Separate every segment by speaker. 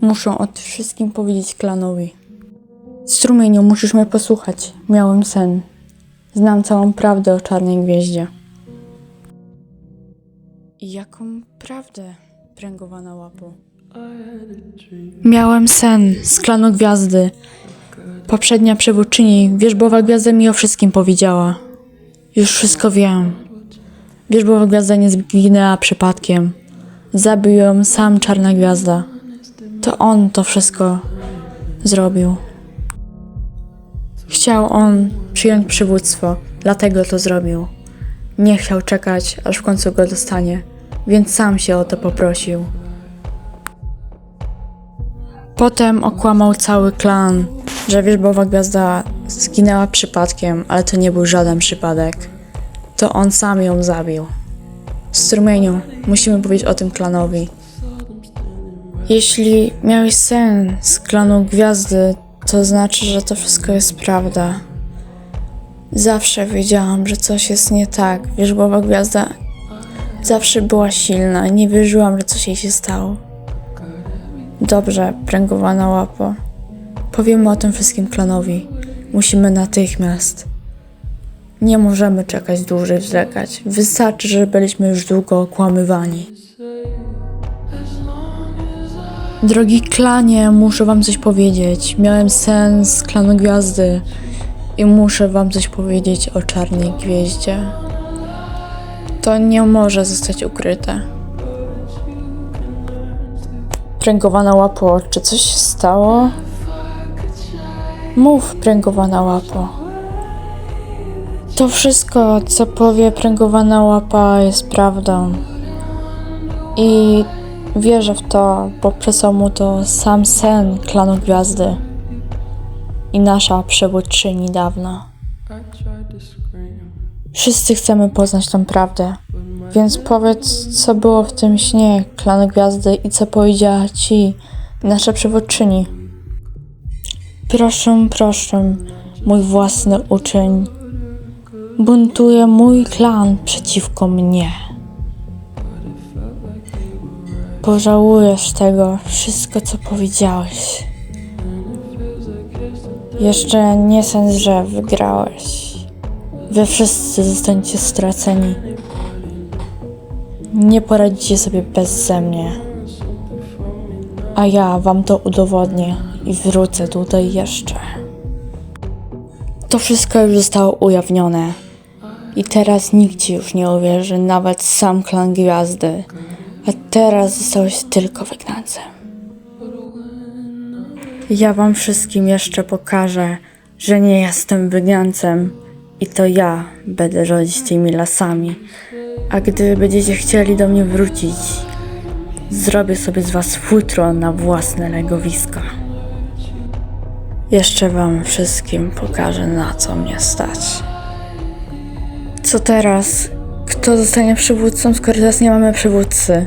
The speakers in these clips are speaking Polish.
Speaker 1: Muszę o tym wszystkim powiedzieć klanowi. Strumieniu, musisz mnie posłuchać. Miałem sen. Znam całą prawdę o czarnej gwieździe. Jaką prawdę, pręgowana łapo? Miałem sen z klanu gwiazdy. Poprzednia przewodczyni, wierzbowa gwiazda mi o wszystkim powiedziała. Już wszystko wiem. Wierzbowa gwiazda nie zginęła przypadkiem. Zabił ją sam czarna gwiazda. To on to wszystko zrobił. Chciał on przyjąć przywództwo, dlatego to zrobił. Nie chciał czekać, aż w końcu go dostanie, więc sam się o to poprosił. Potem okłamał cały klan, że wierzbowa gwiazda zginęła przypadkiem, ale to nie był żaden przypadek. To on sam ją zabił. Strumieniu, musimy powiedzieć o tym klanowi. Jeśli miałeś sen z klanu gwiazdy, to znaczy, że to wszystko jest prawda. Zawsze wiedziałam, że coś jest nie tak. Wierzbowa gwiazda zawsze była silna. Nie wierzyłam, że coś jej się stało. Dobrze, pręgowana łapo. Powiemy o tym wszystkim klanowi. Musimy natychmiast. Nie możemy czekać dłużej, zwlekać. Wystarczy, że byliśmy już długo okłamywani. Drogi klanie, muszę wam coś powiedzieć. Miałem sen z klanu gwiazdy i muszę wam coś powiedzieć o czarnej gwieździe. To nie może zostać ukryte. Pręgowana łapo, czy coś się stało? Mów, pręgowana łapo. To wszystko, co powie pręgowana łapa, jest prawdą. I wierzę w to, bo przesłał mu to sam sen klanu gwiazdy i nasza przewodczyni dawna. Wszyscy chcemy poznać tą prawdę, więc powiedz, co było w tym śnie klanu gwiazdy i co powiedziała ci, nasza przewodczyni. Proszę, proszę, mój własny uczeń. Buntuje mój klan przeciwko mnie. Pożałujesz tego wszystko, co powiedziałeś. Jeszcze nie sądź, że wygrałeś. Wy wszyscy zostaniecie straceni. Nie poradzicie sobie beze mnie. A ja wam to udowodnię i wrócę tutaj jeszcze. To wszystko już zostało ujawnione. I teraz nikt ci już nie uwierzy, nawet sam klan gwiazdy. A teraz zostałeś tylko wygnancem. Ja wam wszystkim jeszcze pokażę, że nie jestem wygnancem i to ja będę rządzić tymi lasami. A gdy będziecie chcieli do mnie wrócić, zrobię sobie z was futro na własne legowiska. Jeszcze wam wszystkim pokażę, na co mnie stać. Co teraz? Kto zostanie przywódcą, skoro teraz nie mamy przywódcy?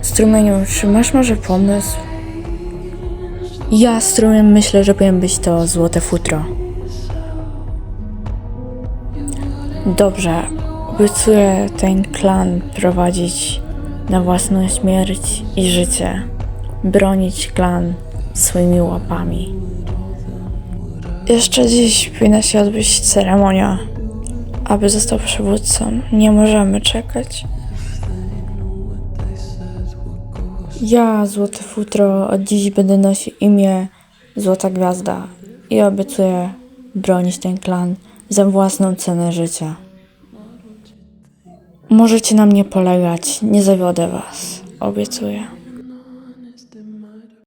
Speaker 1: Strumieniu, czy masz może pomysł? Ja, Strumiem, myślę, że powinien być to złote futro. Dobrze, obiecuję ten klan prowadzić na własną śmierć i życie. Bronić klan swoimi łapami. Jeszcze dziś powinna się odbyć ceremonia, aby został przywódcą. Nie możemy czekać. Ja, Złote Futro, od dziś będę nosił imię Złota Gwiazda i obiecuję bronić ten klan za własną cenę życia. Możecie na mnie polegać, nie zawiodę was, obiecuję.